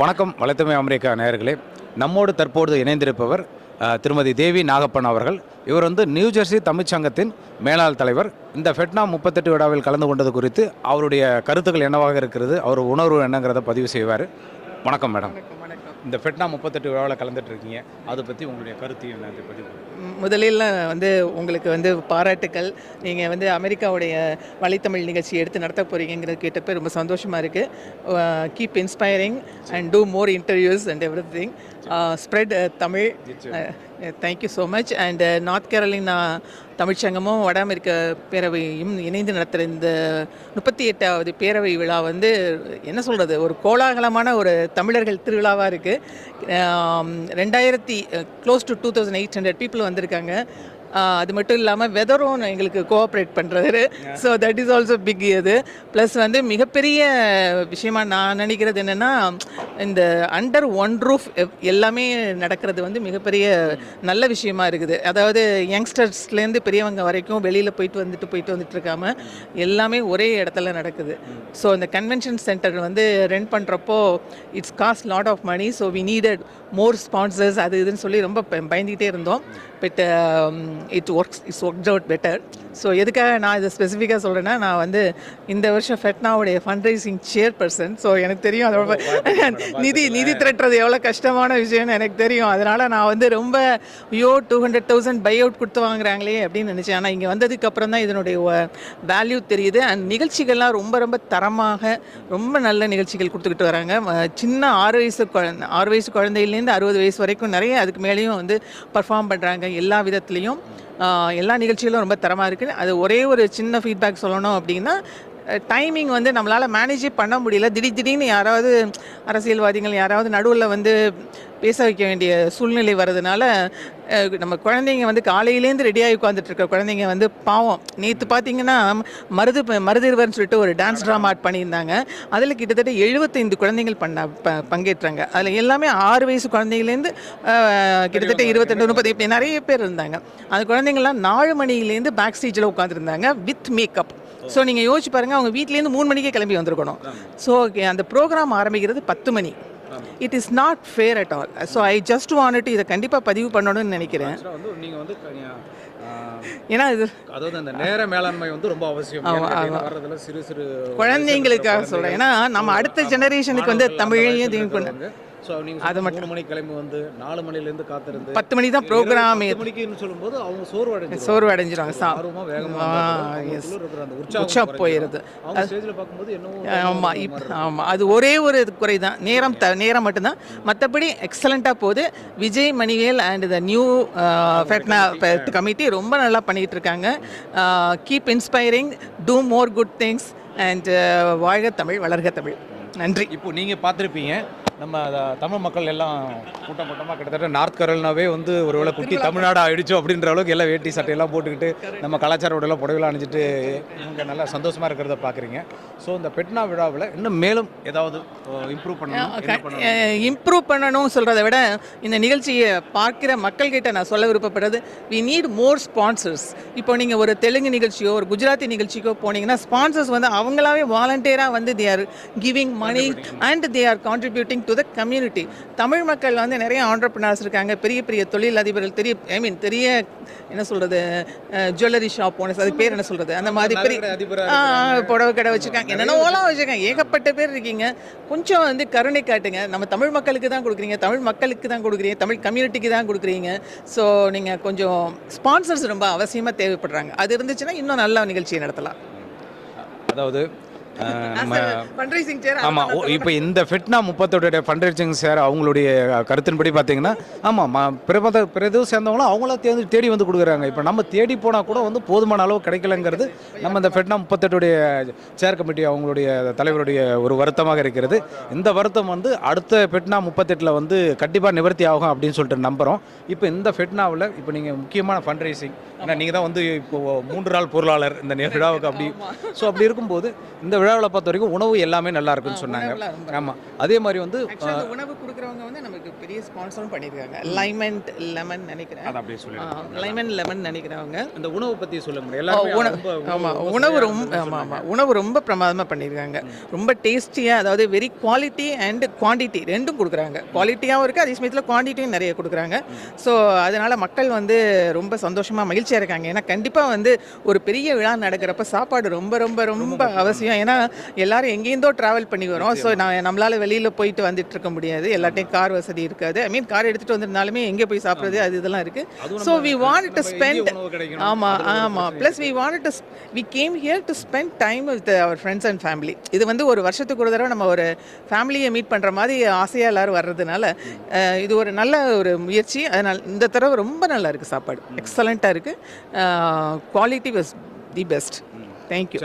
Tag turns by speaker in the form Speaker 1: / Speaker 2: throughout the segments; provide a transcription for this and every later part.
Speaker 1: வணக்கம் வலைத்தமை அமெரிக்கா நேயர்களே. நம்மோடு தற்போது இணைந்திருப்பவர் திருமதி தேவி நாகப்பன் அவர்கள். இவர் வந்து நியூ ஜெர்சி மேலாள் தலைவர். இந்த ஃபெட்னா முப்பத்தெட்டு விழாவில் கலந்து கொண்டது குறித்து அவருடைய கருத்துக்கள் என்னவாக இருக்கிறது அவர் உணர்வு என்னங்கிறத பதிவு செய்வார். வணக்கம் மேடம். இந்த ஃபெட்னா முப்பத்தெட்டு விழாவில் கலந்துட்டு இருக்கீங்க அதை பற்றி உங்களுடைய கருத்து என்ன? அதை.
Speaker 2: ம், முதலில் வந்து உங்களுக்கு வந்து பாராட்டுக்கள். நீங்கள் வந்து அமெரிக்காவுடைய வலைத்தமிழ் நிகழ்ச்சி எடுத்து நடத்த போகிறீங்கிறது கேட்டப்ப ரொம்ப சந்தோஷமாக இருக்குது keep inspiring and do more interviews and everything spread Tamil. Thank you so much and North Carolina தமிழ்ச்சங்கமும் வட அமெரிக்க பேரவையும் இணைந்து நடத்துகிற இந்த முப்பத்தி எட்டாவது பேரவை விழா வந்து என்ன சொல்கிறது ஒரு கோலாகலமான ஒரு தமிழர்கள் திருவிழாவாக இருக்குது ரெண்டாயிரத்தி close to two thousand eight hundred people வந்திருக்காங்க. அது மட்டும் இல்லாமல் வெதரும் எங்களுக்கு கோஆப்ரேட் பண்ணுறாரு so that is also big இது. ப்ளஸ் வந்து மிகப்பெரிய விஷயமா நான் நினைக்கிறது என்னென்னா இந்த அண்டர் ஒன் ரூஃப் எல்லாமே நடக்கிறது வந்து மிகப்பெரிய நல்ல விஷயமா இருக்குது. அதாவது யங்ஸ்டர்ஸ்லேருந்து பெரியவங்க வரைக்கும் வெளியில் போயிட்டு வந்துட்டு போயிட்டு வந்துட்டு இருக்காம எல்லாமே ஒரே இடத்துல நடக்குது. ஸோ இந்த கன்வென்ஷன் சென்டர் வந்து ரெண்ட் பண்ணுறப்போ it's cost lot of money so we needed more sponsors அது இதுன்னு சொல்லி ரொம்ப பயந்துக்கிட்டே இருந்தோம். But it works it's work out better so எதுக்காக நான் இதை ஸ்பெசிஃபிக்காக சொல்கிறேன்னா நான் வந்து இந்த வருஷம் ஃபெட்னாவுடைய fund raising chairperson so எனக்கு தெரியும் அதோட நிதி நிதி திரட்டுறது எவ்வளோ கஷ்டமான விஷயம்னு எனக்கு தெரியும். அதனால் நான் வந்து ரொம்ப ஐயோ two hundred thousand buy out கொடுத்து வாங்குறாங்களே அப்படின்னு நினச்சேன். ஆனால் இங்கே வந்ததுக்கு அப்புறம் தான் இதனுடைய வேல்யூ தெரியுது. அண்ட் நிகழ்ச்சிகள்லாம் ரொம்ப ரொம்ப தரமாக ரொம்ப நல்ல நிகழ்ச்சிகள் கொடுத்துக்கிட்டு வராங்க. சின்ன ஆறு வயசு குழந்தை ஆறு வயசு குழந்தையிலேருந்து அறுபது வயசு வரைக்கும் நிறைய அதுக்கு மேலேயும் வந்து பர்ஃபார்ம் பண்ணுறாங்க எல்லா விதத்துலேயும். எல்லா நிகழ்ச்சிகளும் ரொம்ப தரமாக இருக்குது அது ஒரே ஒரு சின்ன ஃபீட்பேக் சொல்லணும் அப்படின்னா டைமிங் வந்து நம்மளால் மேனேஜே பண்ண முடியல. திடீர் திடீர்னு யாராவது அரசியல்வாதிகள் யாராவது நடுவில் வந்து பேச வைக்க வேண்டிய சூழ்நிலை வர்றதுனால நம்ம குழந்தைங்க வந்து காலையிலேருந்து ரெடியாகி உட்காந்துட்டு இருக்க குழந்தைங்க வந்து பாவம். நேற்று பார்த்தீங்கன்னா மருது மருதிருவர்னு சொல்லிட்டு ஒரு டான்ஸ் ட்ராமா ஆட் பண்ணியிருந்தாங்க. அதில் கிட்டத்தட்ட எழுபத்தைந்து குழந்தைகள் பண்ண ப பங்கேற்றாங்க. அதில் எல்லாமே ஆறு வயசு குழந்தைங்கலேருந்து கிட்டத்தட்ட இருபத்தெண்டு முப்பது இப்படி நிறைய பேர் இருந்தாங்க. அந்த குழந்தைங்கள்லாம் நாலு மணிலேருந்து பேக் ஸ்டேஜில் உட்காந்துருந்தாங்க வித் மேக்கப் ஸோ நீங்கள் யோசிச்சு பாருங்கள் அவங்க வீட்லேருந்து மூணு மணிக்கே கிளம்பி வந்திருக்கணும். ஸோ அந்த ப்ரோக்ராம் ஆரம்பிக்கிறது பத்து மணி. It is not fair at all so I just want இதை கண்டிப்பாக பதிவு பண்ணணும்னு நினைக்கிறேன்.
Speaker 1: நீங்கள் வந்து
Speaker 2: ஏன்னா இது
Speaker 1: அதாவது அந்த நேர மேலாண்மை வந்து ரொம்ப அவசியம்.
Speaker 2: ஆமா,
Speaker 1: ஏன்னு
Speaker 2: ஆமா.
Speaker 1: கேட்டீங்கன்னா வர்றதுல சிறு சிறு
Speaker 2: குழந்தைங்களுக்காக சொல்கிறேன் ஏன்னா நம்ம அடுத்த ஜெனரேஷனுக்கு வந்து தமிழையும் இது பண்ண
Speaker 1: ஸோ நீங்கள்
Speaker 2: அது
Speaker 1: மூணு மணிக்கு கிளம்பி வந்து நாலு மணிலேருந்து காத்திருந்து
Speaker 2: பத்து மணி தான் ப்ரோக்ராம்
Speaker 1: மணிக்குன்னு சொல்லும்போது அவங்க சோர்வு அடைஞ்சு
Speaker 2: சோர்வு அடைஞ்சிருவாங்க சா
Speaker 1: ஆர்வமா வேகமா
Speaker 2: ஆ,
Speaker 1: வந்தா
Speaker 2: yes.
Speaker 1: கூட இருக்கிற அந்த
Speaker 2: உற்சாகம்
Speaker 1: அவங்க ஸ்டேஜ்ல பார்க்கும்போது என்னவோ
Speaker 2: ஆமாம் இப் ஆமாம் அது ஒரே ஒரு குறை தான் நேரம் த நேரம் மட்டும்தான். மற்றபடி எக்ஸலண்ட்டாக போகுது. Vijay Manivel and the new FeTNA committee ரொம்ப நல்லா பண்ணிகிட்டு இருக்காங்க keep inspiring do more good things and வாழ்க தமிழ் வளர்க தமிழ். நன்றி.
Speaker 1: இப்போ நீங்க பார்த்துருப்பீங்க நம்ம தமிழ் மக்கள் எல்லாம் கூட்டம் கூட்டமாக கிட்டத்தட்ட நார்த் கரல்னாவே வந்து ஒருவேளை குட்டி தமிழ்நாடு ஆயிடுச்சோ அப்படின்ற அளவுக்கு எல்லாம் வேட்டி சட்டையெல்லாம் போட்டுக்கிட்டு நம்ம கலாச்சார உடலாம் புடவைலாம் அணிஞ்சிட்டு இவங்க நல்லா சந்தோஷமா இருக்கிறத பார்க்குறீங்க ஸோ இந்த பெட்னா விழாவில் இன்னும் மேலும் ஏதாவது இம்ப்ரூவ் பண்ணணும்
Speaker 2: இம்ப்ரூவ் பண்ணணும்? சொல்கிறத விட இந்த நிகழ்ச்சியை பார்க்கிற மக்கள்கிட்ட நான் சொல்ல விருப்பப்படுறது வி நீட் மோர் ஸ்பான்சர்ஸ் இப்போ நீங்கள் ஒரு தெலுங்கு நிகழ்ச்சியோ ஒரு குஜராத்தி நிகழ்ச்சிக்கோ போனீங்கன்னா ஸ்பான்சர்ஸ் வந்து அவங்களாவே வாலண்டியராக வந்து they are giving money and they are contributing to the community Tamil மக்கள் வந்து நிறைய ஆண்டர்பிரினர்ஸ் இருக்காங்க. பெரிய பெரிய தொழில் அதிபர்கள் பெரிய ஐ மீன் பெரிய என்ன சொல்கிறது ஜுவல்லரி ஷாப் ஓனர்ஸ் அது பேர் என்ன சொல்கிறது அந்த மாதிரி பெரிய புடவை கடை வச்சுருக்காங்க. என்னென்னவோலாம் வச்சுருக்காங்க. ஏகப்பட்ட பேர் இருக்கீங்க. கொஞ்சம் வந்து கருணை காட்டுங்க. நம்ம தமிழ் மக்களுக்கு தான் கொடுக்குறீங்க. தமிழ் மக்களுக்கு தான் கொடுக்குறீங்க. தமிழ் கம்யூனிட்டிக்கு தான் கொடுக்குறீங்க. ஸோ நீங்கள் கொஞ்சம் ஸ்பான்சர்ஸ் ரொம்ப அவசியமாக தேவைப்படுறாங்க. அது இருந்துச்சுன்னா இன்னும் நல்ல நிகழ்ச்சியை நடத்தலாம்.
Speaker 1: அதாவது ஆமாம் இப்போ இந்த ஃபிட்னா முப்பத்தோடைய ஃபண்ட்ரைசிங் சார் அவங்களுடைய கருத்தின்படி பார்த்தீங்கன்னா ஆமாம் பிரபத பிரது சேர்ந்தவங்களும் அவங்களாம் தேடி தேடி வந்து கொடுக்குறாங்க. இப்போ நம்ம தேடி போனால் கூட வந்து போதுமான அளவு கிடைக்கலங்கிறது நம்ம இந்த ஃபிட்னா முப்பத்தெட்டுடைய சேர் கமிட்டி அவங்களுடைய தலைவருடைய ஒரு வருத்தமாக இருக்கிறது. இந்த வருத்தம் வந்து அடுத்த ஃபிட்னா முப்பத்தெட்டில் வந்து கண்டிப்பாக நிவர்த்தி ஆகும் அப்படின்னு சொல்லிட்டு நம்புகிறோம் இப்போ இந்த ஃபிட்னாவில் இப்போ நீங்கள் முக்கியமான ஃபண்ட்ரைசிங் ஏன்னா நீங்கள் தான் வந்து இப்போ மூன்று நாள் பொருளாளர் இந்த விழாவுக்கு அப்படி. ஸோ அப்படி இருக்கும்போது இந்த விழா விழாவில் பொறுத்த வரைக்கும் உணவு எல்லாமே நல்லா இருக்குன்னு சொன்னாங்க. ஆமாம் அதே மாதிரி வந்து
Speaker 2: உணவு கொடுக்குறவங்க வந்து நமக்கு பெரிய ஸ்பான்சரும் பண்ணியிருக்காங்க. லைமண்ட் லெமன் நினைக்கிறேன்.
Speaker 1: அதை அப்படியே சொல்லி
Speaker 2: லைமன் லெமன் நினைக்கிறவங்க.
Speaker 1: அந்த உணவு பற்றி சொல்ல முடியும் எல்லாருமே
Speaker 2: உணவு
Speaker 1: ரொம்ப
Speaker 2: ஆமாம் உணவு ரொம்ப ஆமாம். ஆமாம் உணவு ரொம்ப பிரமாதமாக பண்ணியிருக்காங்க. ரொம்ப டேஸ்டியாக அதாவது வெரி குவாலிட்டி அண்ட் குவான்டிட்டி ரெண்டும் கொடுக்குறாங்க. குவாலிட்டியாகவும் இருக்குது அதே சமயத்தில் குவான்டிட்டியும் நிறைய கொடுக்குறாங்க. ஸோ அதனால் மக்கள் வந்து ரொம்ப சந்தோஷமாக மகிழ்ச்சியாக இருக்காங்க. ஏன்னா கண்டிப்பாக வந்து ஒரு பெரிய விழா நடக்கிறப்ப சாப்பாடு ரொம்ப ரொம்ப ரொம்ப அவசியம். ஏன்னா எல்லாரும் எங்கேருந்தோ ட்ராவல் பண்ணி வரோம். ஸோ நான் நம்மளால் வெளியில் போயிட்டு வந்துட்டு இருக்க முடியாது. எல்லாட்டையும் கார் வசதி இருக்காது. ஐ மீன் கார் எடுத்துகிட்டு வந்திருந்தாலுமே எங்கே போய் சாப்பிட்றது? அது இதெல்லாம் இருக்குது so we want to spend. ஆமாம் ஆமாம் plus we want to we came here to spend time with our friends and family இது வந்து ஒரு வருஷத்துக்கு ஒரு தடவை நம்ம ஒரு ஃபேமிலியை மீட் பண்ணுற மாதிரி ஆசையாக எல்லாரும் வர்றதுனால இது ஒரு நல்ல ஒரு முயற்சி. அதனால் இந்த தடவை ரொம்ப நல்லா இருக்குது சாப்பாடு. எக்ஸலண்ட்டாக இருக்குது quality was the best thank you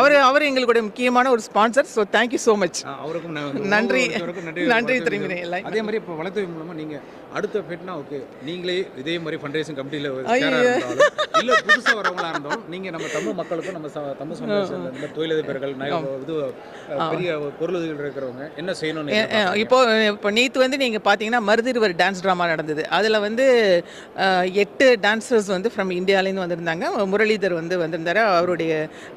Speaker 2: அவர் அவர் எங்களுடைய முக்கியமான ஒரு sponsor so thank you so much
Speaker 1: அவருக்கும் நான்
Speaker 2: நன்றி. நன்றி
Speaker 1: வாழ்த்து
Speaker 2: திரும்பி
Speaker 1: தெரிவிக்கிறேன்.
Speaker 2: எல்லாம்
Speaker 1: அதே மாதிரி இப்போ வளர்த்து மூலமா நீங்க அடுத்த ஃபெட்னா ஓகே நீங்களே இதே மாதிரி ஃபண்டரேஷன் கமிட்டியில் இல்ல புதுசா வரவங்களா இருந்தாலும் நீங்க நம்ம தமிழ் மக்களுக்கும் நம்ம தமிழ் இந்த தொழிலதிபர்கள் இது பெரிய பொருளுதவிகள் இருக்கிறவங்க என்ன செய்யணும்னு
Speaker 2: இப்போ இப்போ நேற்று வந்து நீங்கள் பார்த்தீங்கன்னா மருதிருவர் டான்ஸ் ட்ராமா நடந்தது. அதில் வந்து எட்டு டான்சர்ஸ் வந்து ஃப்ரம் இந்தியாவிலேருந்து வந்திருந்தாங்க. முரளிதர் வந்து வந்திருந்தாரு. அவருடைய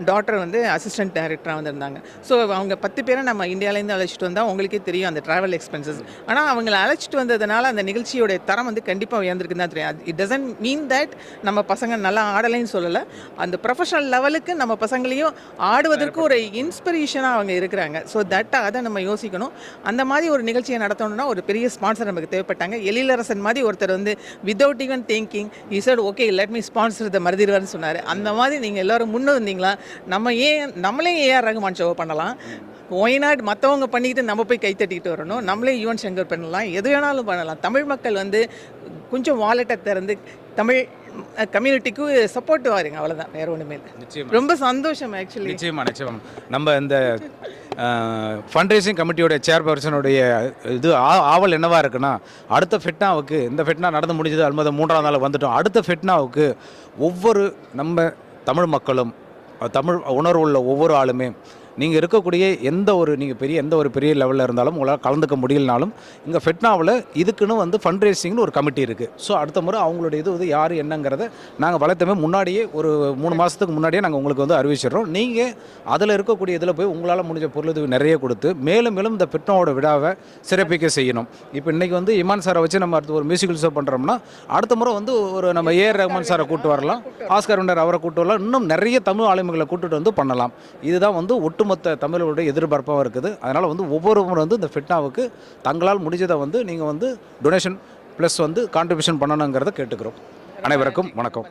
Speaker 2: டாட்டர் வந்து அசிஸ்டன்ட் டைரக்டராக வந்திருந்தாங்க. ஸோ அவங்க பத்து பேரை நம்ம இந்தியாவிலேருந்து அழைச்சிட்டு வந்தால் உங்களுக்கே தெரியும் அந்த ட்ராவல் எக்ஸ்பென்சஸ் ஆனால் அவங்கள அழைச்சிட்டு வந்ததுனால அந்த நிகழ்ச்சியோட தரம் வந்து கண்டிப்பாக உயர்ந்திருக்குன்னு தான் தெரியும். இட் டசன்ட் மீன் தட் நம்ம பசங்க நல்லா ஆடலைன்னு சொல்லலை. அந்த ப்ரொஃபஷனல் லெவலுக்கு நம்ம பசங்களையும் ஆடுவதற்கு ஒரு இன்ஸ்பிரேஷனாக அவங்க இருக்கிறாங்க. ஸோ தட் அதை நம்ம யோசிக்கணும். அந்த மாதிரி ஒரு நிகழ்ச்சியை நடத்தணும்னா ஒரு பெரிய ஸ்பான்சர் நமக்கு தேவைப்பட்டாங்க. எழிலரசன் மாதிரி ஒருத்தர் வந்து without even thinking he said okay let me sponsor the மருதிர்வர்னு சொன்னார். அந்த மாதிரி நீங்கள் எல்லாரும் முன்ன வந்தீங்களா நம்ம ஏன் நம்மளே ஏஆர் ரகுமான் ஷோவை பண்ணலாம். ஒய்நாட் மற்றவங்க பண்ணிக்கிட்டு நம்ம போய் கை தட்டிக்கிட்டு வரணும்? நம்மளே யுவன் சங்கர் பண்ணலாம். எது வேணாலும் பண்ணலாம். தமிழ் மக்கள் வந்து கொஞ்சம் வாலெட்டை திறந்து தமிழ் கம்யூனிட்டிக்கு சப்போர்ட் வாருங்க. அவ்வளோதான் வேற ஒன்றுமே இல்லை. ரொம்ப சந்தோஷம் ஆக்சுவலி
Speaker 1: நிச்சயமா நிச்சயமா. நம்ம இந்த ஃபண்ட்ரைசிங் கமிட்டியோட சேர்பர்சனுடைய இது ஆவல் என்னவா இருக்குன்னா அடுத்த ஃபெட்னாவுக்கு இந்த ஃபெட்னா நடந்து முடிஞ்சது அல்மது மூன்றாம் நாள் வந்துட்டோம். அடுத்த ஃபெட்னாவுக்கு ஒவ்வொரு நம்ம தமிழ் மக்களும் தமிழ் உணர்வு உள்ள ஒவ்வொரு ஆளுமே நீங்கள் இருக்கக்கூடிய எந்த ஒரு நீங்கள் பெரிய எந்த ஒரு பெரிய லெவலில் இருந்தாலும் உங்களால் கலந்துக்க முடியலனாலும் இங்கே ஃபெட்னாவில் இதுக்குன்னு வந்து ஃபண்ட் ரேசிங்னு ஒரு கமிட்டி இருக்குது ஸோ அடுத்த முறை அவங்களுடைய இது வந்து யார் என்னங்கிறத நாங்கள் வளர்த்தமே முன்னாடியே ஒரு மூணு மாதத்துக்கு முன்னாடியே நாங்கள் உங்களுக்கு வந்து அறிவிச்சிடுறோம். நீங்கள் அதில் இருக்கக்கூடிய இதில் போய் உங்களால் முடிஞ்ச பொருளுதவி நிறைய கொடுத்து மேலும் மேலும் இந்த பெட்னாவோட விழாவை சிறப்பிக்க செய்யணும். இப்போ இன்றைக்கி வந்து இமான் சாரை வச்சு நம்ம அடுத்து ஒரு மியூசிக்கல் ஷோ பண்ணுறோம்னா அடுத்த முறை வந்து ஒரு நம்ம ஏஆர் ரஹ்மான் சாரை கூட்டு வரலாம் ஆஸ்கர் விண்டர் அவரை கூட்டு வரலாம் இன்னும் நிறைய தமிழ் ஆளுமைகளை கூட்டிட்டு வந்து பண்ணலாம். இதுதான் வந்து ஒட்டுமொத்த தமிழர்களுடைய எதிர்பார்ப்பாக இருக்குது. அதனால் வந்து ஒவ்வொருவரும் வந்து இந்த ஃபிட்னாவுக்கு தங்களால் முடிஞ்சதை வந்து நீங்கள் வந்து டொனேஷன் ப்ளஸ் வந்து கான்ட்ரிபியூஷன் பண்ணணுங்கிறத கேட்டுக்கிறோம். அனைவருக்கும் வணக்கம்.